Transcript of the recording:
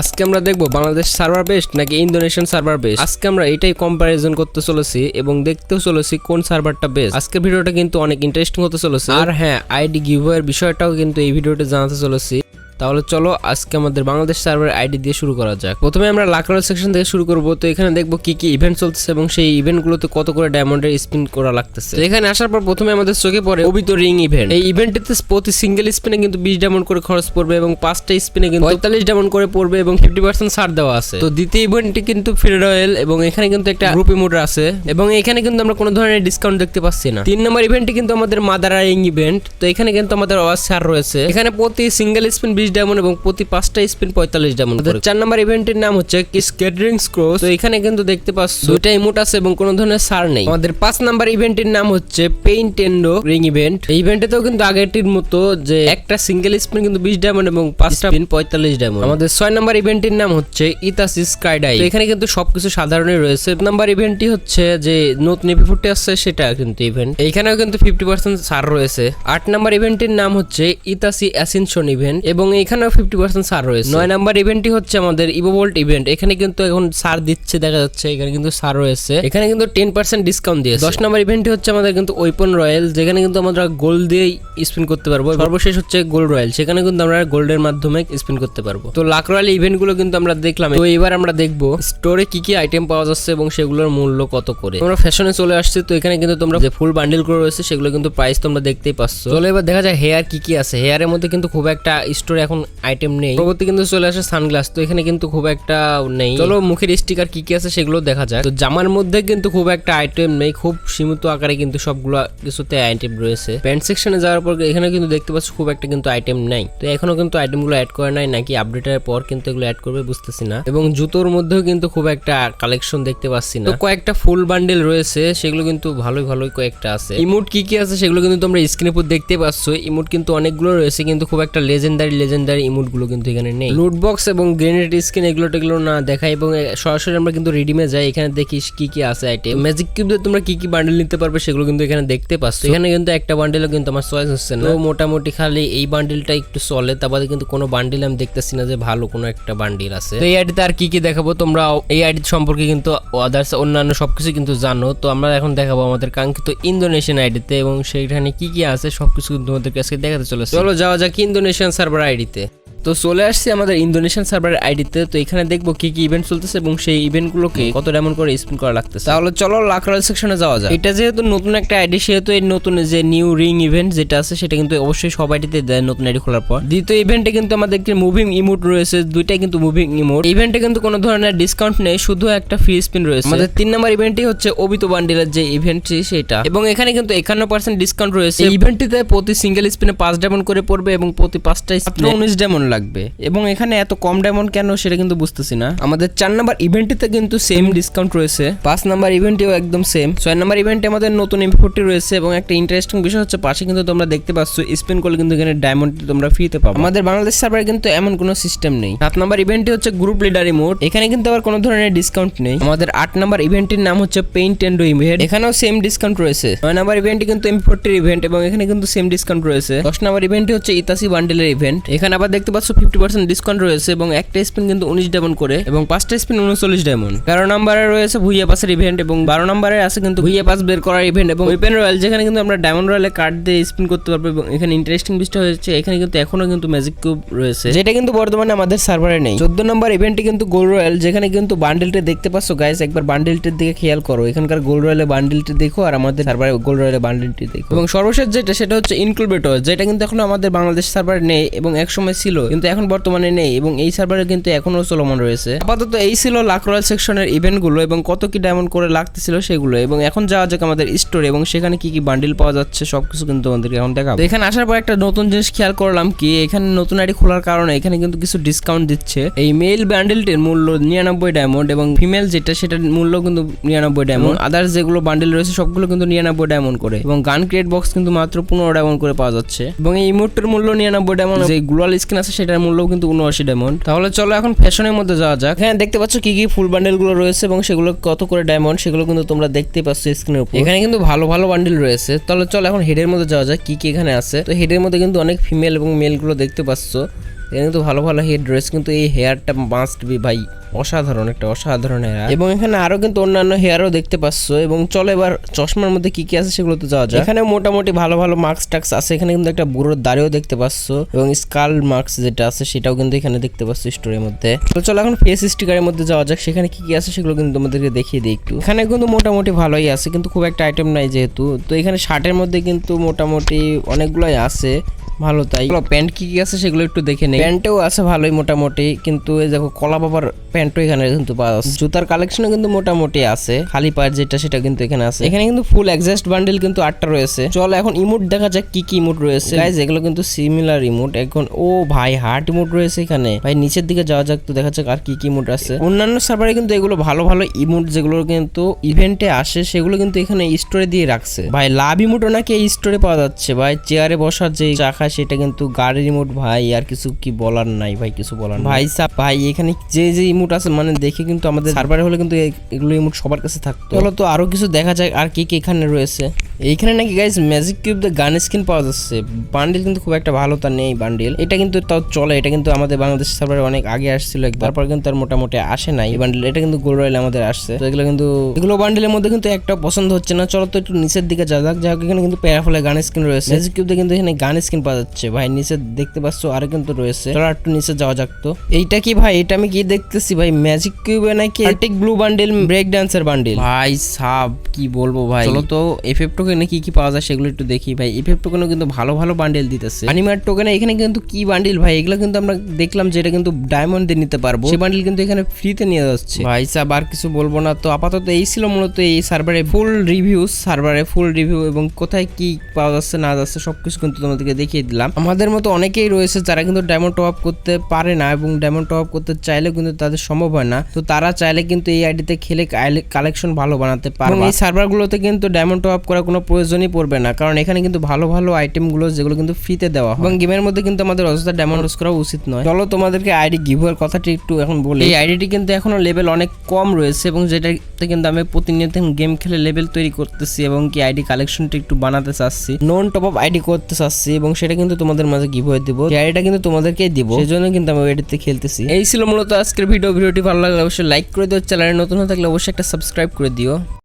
আজকে আমরা দেখব বাংলাদেশ সার্ভার বেস্ট নাকি ইন্দোনেশিয়ান সার্ভার বেস্ট আজকে আমরা এটাই কম্পারিজন করতে চলেছি এবং দেখতেও চলেছি কোন সার্ভারটা বেস্ট আজকের ভিডিওটা কিন্তু অনেক ইন্টারেস্টিং হতে চলেছে। আর হ্যাঁ আইডি গিভওয়ের বিষয়টাও কিন্তু এই ভিডিওতে জানাতে চলেছি। তাহলে চলো আজকে আমাদের বাংলাদেশ সার্ভার আইডি দিয়ে শুরু করা যাক। প্রথমে আমরা লাকড়া সেকশন থেকে শুরু করব। তো এখানে দেখব কি কি ইভেন্ট চলতেছে এবং সেই ইভেন্টগুলোতে কত করে ডায়মন্ডের স্পিন করা লাগতেছে। এখানে আসার পর প্রথমে আমাদের চোখে পড়ে অবিত রিং ইভেন্ট এই ইভেন্টটিতে প্রতি সিঙ্গেল স্পিনে কিন্তু বিশ ডায়মন্ড করে খরচ পড়বে এবং পাঁচটা স্পিনে কিন্তু পঁয়তাল্লিশ ডায়মন্ড করে পড়বে এবং ফিফটি পার্সেন্ট ছাড় দেওয়া আছে। তো দ্বিতীয় ইভেন্টটি কিন্তু ফ্রি রয়েল এবং এখানে কিন্তু একটা গ্রুপ ইমোড আছে এবং এখানে কিন্তু আমরা কোনো ধরনের ডিসকাউন্ট দেখতে পাচ্ছি না। তিন নম্বর ইভেন্টটি কিন্তু আমাদের মাদার রিং ইভেন্ট তো এখানে কিন্তু আমাদের আওয়াজ ছাড় রয়েছে। এখানে প্রতি সিঙ্গেল স্পিন বিশ ডায়মন্ড এবং প্রতি পাঁচটা স্পিন পঁয়তাল্লিশ ডায়মন্ড। চার নম্বর ইভেন্টের নাম হচ্ছে স্কেটারিং ক্রস তো এখানে কিন্তু দেখতে পাচ্ছ দুইটা ইমোট আছে এবং কোনো ধরনের সার নেই। আমাদের পাঁচ নাম্বার ইভেন্টের নাম হচ্ছে পেইন্টেন্ডো রিং ইভেন্ট এই ইভেন্টেতেও কিন্তু আগেরটির মতো যে একটা সিঙ্গেল স্পিন কিন্তু বিশ ডায়মন্ড এবং পাঁচটা স্পিন পঁয়তাল্লিশ ডায়মন্ড আমাদের ছয় নাম্বার ইভেন্টের নাম হচ্ছে ইতাসি স্কাইডাই এখানে কিন্তু সবকিছু সাধারণই রয়েছে। নাম্বার ইভেন্টটি হচ্ছে যে নতুন এপিফোরটি আসছে সেটা কিন্তু ইভেন্ট এইখানেও কিন্তু ফিফটি পার্সেন্ট ছাড় রয়েছে। আট নাম্বার ইভেন্টের নাম হচ্ছে ইতাসি অ্যাসিনশন ইভেন্ট এবং এখানেও ফিফটি পার্সেন্ট ছাড় রয়েছে। নয় নাম্বার ইভেন্টটি হচ্ছে আমাদের ইভোভোল্ট ইভেন্ট এখানে কিন্তু এখন ছাড় দিচ্ছে দেখা যাচ্ছে এখানে কিন্তু ছাড় রয়েছে। এখানে কিন্তু টেন পার্সেন্ট ডিসকাউন্ট দিয়েছে। দশ নাম্বার ইভেন্টটি হচ্ছে আমাদের কিন্তু ওয়েপন রয়্যাল যেখানে কিন্তু আমরা গোল্ড দিয়ে স্পিন করতে পারব। সর্বশেষ হচ্ছে গোল্ড রয়্যাল সেখানে কিন্তু আমরা গোল্ডের মাধ্যমে স্পিন করতে পারব। তো লাখ রয়্যাল ইভেন্টগুলো কিন্তু আমরা দেখলাম। তো এবার আমরা দেখব স্টোরে কি কি আইটেম পাওয়া যাচ্ছে এবং সেগুলোর মূল্য কত করে। আমরা ফ্যাশনে চলে আসছি তো এখানে কিন্তু তোমরা যে ফুল বান্ডিল করে রয়েছে সেগুলো কিন্তু প্রাইস তোমরা দেখতেই পাচ্ছ। চলো এবার দেখা যায় হেয়ার কি কি আছে। হেয়ারের মধ্যে কিন্তু খুব একটা স্টোরে এখন আইটেম নেই। পরবর্তী কিন্তু চলে আসে সানগ্লাস তো এখানে কিন্তু খুব একটা নেই। চলো মুখের স্টিকার কি কি আছে সেগুলো দেখা যায় তো জামার মধ্যে কিন্তু খুব একটা আইটেম নেই খুব সীমিত আকারে কিন্তু সবগুলো কিছুতে আইটেম রয়েছে। প্যান্ট সেকশনে যাওয়ার পর এখানে কিন্তু দেখতে পাচ্ছ খুব একটা কিন্তু আইটেম নাই। তো এখনও কিন্তু আইটেমগুলো অ্যাড করে নাই নাকি আপডেটের পর কিন্তু এগুলো অ্যাড করবে বুঝতেছি না। এবং জুতোর মধ্যেও কিন্তু খুব একটা কালেকশন দেখতে পাচ্ছি না। তো কয়েকটা ফুল বান্ডেল রয়েছে সেগুলো কিন্তু ভালোই ভালোই কয়েকটা আছে। ইমোট কি কি আছে সেগুলো কিন্তু তোমরা স্ক্রিনের উপর দেখতে পাচ্ছ। ইমোট কিন্তু অনেকগুলো রয়েছে কিন্তু খুব একটা লেজেন্ডারি লেজেন্ডারি ইমোটগুলো কিন্তু এখানে নেই। লুট বক্স এবং গ্রেনেড স্কিন এগুলো টেগুলো না দেখাই এবং সরাসরি আমরা কিন্তু রিডিমে যাই এখানে দেখি কি কি আছে আইটেম ম্যাজিক কিউব দিয়ে তোমরা কি কি বান্ডেল নিতে পারবে সেগুলো কিন্তু এখানে দেখতে পাচ্ছ। এখানে কিন্তু একটা বান্ডেলও কিন্তু আমার চয়েস হচ্ছে না। তো মোটামুটি খালি এই বান্ডেলটা একটু চলে তারপরে কিন্তু কোনো বান্ডেল আমি দেখতেছি না যে ভালো কোনো একটা বান্ডিল আছে। তো এই আইডিতে আর কি কি দেখাবো তোমরা? এই আইডি সম্পর্কে কিন্তু আদার্স অন্যান্য সবকিছু কিন্তু জানো। তো আমরা এখন দেখাবো আমাদের কাঙ্ক্ষিত ইন্দোনেশিয়ান আইডিতে এবং সেইখানে কি কি আছে সবকিছু কিন্তু তোমাদেরকে আজকে দেখাতে চলেছে। চলো যাওয়া যাক ইন্দোনেশিয়ান সার্ভার আইডিতে তো চলে আসছি আমাদের ইন্দোনেশিয়ান সার্ভার আইডিতে। তো এখানে দেখব কি কি ইভেন্ট চলতেছে এবং সেই ইভেন্টগুলোকে কত ডায়মন্ড করে স্পিন করা লাগতেছে। তাহলে চলো লাকড়াল সেকশনে যাওয়া যায় এটা যেহেতু নতুন একটা আইডি সেহেতু এই নতুন যে নিউ রিং ইভেন্ট যেটা আছে সেটা কিন্তু অবশ্যই সব আইডিতে দেয় নতুন আইডি খোলার পর। দ্বিতীয় ইভেন্টে কিন্তু আমাদের একটি মুভিং ইমোট রয়েছে দুইটাই কিন্তু মুভিং ইমোট ইভেন্টে কিন্তু কোনো ধরনের ডিসকাউন্ট নেই শুধু একটা ফ্রি স্পিন রয়েছে। আমাদের তিন নম্বর ইভেন্টই হচ্ছে অবিত বান্ডিলের যে ইভেন্টটি সেটা। এবং এখানে কিন্তু একান্ন পার্সেন্ট ডিসকাউন্ট রয়েছে। ইভেন্টটিতে প্রতি সিঙ্গেল স্পিনে পাঁচ ডায়মন্ড করে পড়বে এবং প্রতি পাঁচটা স্পিনে উনিশ ডায়মন্ড লাগবে। এবং এখানে এত কম ডায়মন্ড কেন সেটা কিন্তু বুঝতেছি না। আমাদের চার নাম্বার ইভেন্টটিতে কিন্তু সেম ডিসকাউন্ট রয়েছে। পাঁচ নাম্বার ইভেন্টেও একদম সেম ছয় নাম্বার ইভেন্টে আমাদের নতুন এমফোর্টি রয়েছে এবং একটা ইন্টারেস্টিং বিষয় হচ্ছে পাশে কিন্তু তোমরা দেখতে পাচ্ছ স্পিন করলে কিন্তু এখানে ডায়মন্ড তোমরা ফ্রিতে পাবো। আমাদের বাংলাদেশ সার্ভারে কিন্তু এমন কোনো সিস্টেম নেই। সাত নাম্বার ইভেন্টটি হচ্ছে গ্রুপ লিডার রিমোট এখানে কিন্তু আবার কোনো ধরনের ডিসকাউন্ট নেই। আমাদের আট নাম্বার ইভেন্টের নাম হচ্ছে পেইন্ট এন্ড ইভেন্ট এখানেও সেম ডিসকাউন্ট রয়েছে। নয় নাম্বার ইভেন্টটি কিন্তু এম ফোর্টির ইভেন্ট এবং এখানে কিন্তু সেম ডিসকাউন্ট রয়েছে। দশ নাম্বার ইভেন্টটি হচ্ছে ইতাসি বান্ডেলের ইভেন্ট এখানে আবার দেখতে ফিফটি পার্সেন্ট ডিসকাউন্ট রয়েছে এবং একটা স্পিন কিন্তু উনিশ ডায়মন্ড করে এবং পাঁচটা স্পিন উনচল্লিশ ডায়মন্ড তেরো নম্বরে রয়েছে ভুইয়া পাসের ইভেন্ট এবং বারো নম্বরে আছে কিন্তু ভুইয়া পাস বের করার ইভেন্ট এবং ওপেন রয়্যাল যেখানে কিন্তু আমরা ডায়মন্ড রয়্যালে কার্ড দিয়ে স্পিন করতে পারব এবং এখানে ইন্টারেস্টিং বিষয় হয়েছে এখানে কিন্তু এখনও কিন্তু ম্যাজিক কিউব রয়েছে। যেটা কিন্তু বর্তমানে আমাদের সার্ভারে নেই। চোদ্দ নম্বর ইভেন্টে কিন্তু গোল রয়্যাল যেখানে কিন্তু বান্ডেলটা দেখতে পাচ্ছ গাইস একবার বান্ডেলটির দিকে খেয়াল করো। এখানকার গোল রয়্যালে বান্ডেলটি দেখো আর আমাদের সার্ভারে গোল রয়্যালে বান্ডেলটি দেখো। এবং সর্বশেষ যেটা সেটা হচ্ছে ইনক্লুবেটর যেটা কিন্তু এখনও আমাদের বাংলাদেশ সার্ভারে নেই এবং একসময় ছিল। কিন্তু এখন বর্তমানে নেই এবং এই সার্ভারে কিন্তু এখনও চলমান রয়েছে। আপাতত এই ছিল লাখ রয়্যাল সেকশনের ইভেন্টগুলো এবং কত কি ডায়মন্ড করে লাগতেছিল সেগুলো এবং এখন যাওয়া যাক আমাদের স্টোরে এবং সেখানে কি কি বান্ডিল পাওয়া যাচ্ছে, সবকিছু কিন্তু আমাদেরকে এখন দেখাবো। এখানে আসার পর একটা নতুন জিনিস খেয়াল করলাম কি, এখানে নতুন আইডি খোলার কারণে এখানে কিন্তু কিছু ডিসকাউন্ট দিচ্ছে। এই মেল বান্ডেলটির মূল্য নিরানব্বই ডায়মন্ড এবং ফিমেল যেটা সেটার মূল্য কিন্তু নিরানব্বই ডায়মন্ড আদার্স যেগুলো বান্ডেল রয়েছে সবগুলো কিন্তু নিরানব্বই ডায়মন্ড করে এবং গান ক্রিয়েট বক্স কিন্তু মাত্র পনেরো ডায়মন্ড করে পাওয়া যাচ্ছে। এবং এই ইমোটটার মূল্য নিরানব্বই ডায়মন্ড যে গ্লোয়াল স্কিন আছে সেটার মূল্য কিন্তু উনআশি ডায়মন্ড তাহলে চলো এখন ফ্যাশনের মধ্যে যাওয়া যাক। হ্যাঁ দেখতে পাচ্ছ কি কি ফুল বান্ডেলগুলো রয়েছে এবং সেগুলো কত করে ডায়মন্ড সেগুলো কিন্তু তোমরা দেখতে পাচ্ছ স্ক্রিনের উপর। এখানে কিন্তু ভালো ভালো বান্ডেল রয়েছে। তাহলে চলো এখন হেডের মধ্যে যাওয়া যাক কি কি এখানে আছে। তো হেডের মধ্যে কিন্তু অনেক ফিমেল এবং মেলগুলো দেখতে পাচ্ছ। এখানে কিন্তু ভালো ভালো হেড রয়েছে কিন্তু এই হেয়ারটা মাস্ট বি ভাই। অসাধারণ একটা অসাধারণ হেয়ার এবং এখানে আরও কিন্তু অন্যান্য হেয়ারও দেখতে পাচ্ছ এবং চলো এবার চশমার মধ্যে কি কি আছে সেগুলোতে যাওয়া যায় এখানে মোটামুটি ভালো ভালো মার্কস টাক্স আছে এখানে কিন্তু একটা বুড়োর দাড়িও দেখতে পাচ্ছ এবং স্কাল মার্কস যেটা আছে সেটাও কিন্তু এখানে দেখতে পাচ্ছ স্টোরের মধ্যে। তো চলো এখন ফেস স্টিকারের মধ্যে যাওয়া যাক সেখানে কি কি আছে সেগুলো কিন্তু তোমাদেরকে দেখিয়ে দিই একটু। এখানে কিন্তু মোটামুটি ভালোই আছে কিন্তু খুব একটা আইটেম নাই যেহেতু। তো এখানে শার্টের মধ্যে কিন্তু মোটামুটি অনেকগুলোই আছে ভালো তাই। প্যান্ট কি কি আছে সেগুলো একটু দেখে নেই। প্যান্টেও আছে ভালোই মোটামুটি কিন্তু এই দেখো কলা বাবার প্যান্টও এখানে কিন্তু পাওয়া যাচ্ছে। জুতার কালেকশনও কিন্তু মোটামুটি আছে। খালি পায়ের যেটা, সেটা কিন্তু এখানে আছে। এখানে কিন্তু ফুল এক্সাস্ট বান্ডেল কিন্তু আটটা রয়েছে। চলো এখন ইমোট দেখা যাক কি কি ইমোট রয়েছে। গাইজ এগুলো কিন্তু সিমিলার ইমোট। এখন, ও ভাই হার্ট ইমোট রয়েছে এখানে। ভাই, নিচের দিকে যাওয়া যাক তো দেখা যাক আর কি কি ইমোট আছে। অন্যান্য সার্ভারে কিন্তু এগুলো ভালো ভালো ইমোট যেগুলো কিন্তু ইভেন্টে আসে, সেগুলো কিন্তু এখানে স্টোরে দিয়ে রাখছে। ভাই লাভ ইমোটও নাকি এই স্টোরে পাওয়া যাচ্ছে। ভাই চেয়ারে বসার যে চাকা সেটা কিন্তু গাড়ির ইমোট। ভাই, আর কিছু কি বলার নাই। ভাই, কিছু বলার। ভাই সাহ ভাই, এখানে যে যে ইমোট আছে মানে দেখে কিন্তু আমাদের সার্ভারে হলে কিন্তু এগুলো ইমোট সবার কাছে থাকতো। চলো তো আরও কিছু দেখা যায় আর কি কি এখানে রয়েছে? এইখানে নাকি guys magic cube the gun skin পাওয়া যাচ্ছে। বান্ডিল কিন্তু খুব একটা ভালো তা নেই বান্ডিল এটা কিন্তু তাও চলে এটা কিন্তু আমাদের বাংলাদেশ সার্ভারে অনেক আগে আসছিল একবার। তারপর কিন্তু আর মোটামুটি আসে নাই। বান্ডিল এটা কিন্তু গোল্ড রয়েল আমাদের আসছে। তো এগুলো কিন্তু এগুলো বান্ডিলের মধ্যে কিন্তু একটা পছন্দ হচ্ছে না। চলো তো একটু নিচের দিকে যা যাক। যাক এখানে কিন্তু প্যারাফলে গান স্কিন রয়েছে। ম্যাজিক কিউবে কিন্তু এখানে গান স্কিন পাওয়া যাচ্ছে। ভাই নিচে দেখতে পাচ্ছ আরও কিন্তু রয়েছে। চলো আর একটু নিচে যাওয়া যাক তো। এইটা কি ভাই? এটা আমি কি দেখতেছি ভাই ম্যাজিক কিউবে নাকি arctic blue bundle break dancer bundle ভাই সাব কি বলব ভাই? চলো তো এফএফ টোকেনে কি কি পাওয়া যায় সেগুলো একটু দেখি ভাই। এফএফ টোকেনও কিন্তু ভালো ভালো বান্ডেল দিতেছে। অ্যানিমার টোকেনে এখানে কিন্তু কি বান্ডিল ভাই? এগুলো কিন্তু আমরা দেখলাম যে এটা কিন্তু ডায়মন্ড দিয়ে নিতে পারব। সেই বান্ডিল কিন্তু এখানে ফ্রিতে নিয়ে যাচ্ছে। ভাই সাব আর কিছু বলব না। তো আপাতত এই ছিল মূলত এই সার্ভারে ফুল রিভিউ সার্ভারে ফুল রিভিউ এবং কোথায় কি পাওয়া যাচ্ছে না যাচ্ছে সবকিছু কিন্তু তোমাদেরকে দেখিয়ে দিলাম। আমাদের মতো অনেকেই রয়েছে যারা কিন্তু ডায়মন্ড টপ আপ করতে পারে না এবং ডায়মন্ড টপ আপ করতে চাইলেও কিন্তু তাদের সম্ভব হয় না। তো তারা চাইলে কিন্তু এই আইডিতে খেলে কালেকশন ভালো বানাতে পারবে। এই সার্ভারগুলোতে কিন্তু ডায়মন্ড টপ আপ করার কোনো প্রয়োজনই পড়বে না। কারণ এখানে কিন্তু ভালো ভালো আইটেমগুলো যেগুলো কিন্তু ফ্রিতে দেওয়া হয়। এবং গেমের মধ্যে কিন্তু আমাদের অযথা ডায়মন্ড ইউজ করা উচিত নয়। চলো তোমাদেরকে আইডি গিভের কথাটি একটু এখন বলি। এই আইডিটি কিন্তু এখনও লেভেল অনেক কম রয়েছে এবং যেটাতে কিন্তু আমি প্রতিনিয়ত গেম খেলে লেভেল তৈরি করতেছি এবং কি আইডি কালেকশনটি একটু বানাতে চাচ্ছি। নন টপ আপ আইডি করতে চাচ্ছি এবং সেটা কিন্তু তোমাদের মাঝে গিভ হয়ে দিব এই আইডিটা কিন্তু তোমাদেরকেই দিব। সেই জন্য কিন্তু আমি আইডিতে খেলতেছি। এই ছিল মূলত আজকের ভিডিও ভিডিওটি ভালো লাগলে অবশ্যই লাইক করে দিও। চ্যানেলে নতুন হয়ে থাকলে অবশ্যই একটা সাবস্ক্রাইব করে দিও।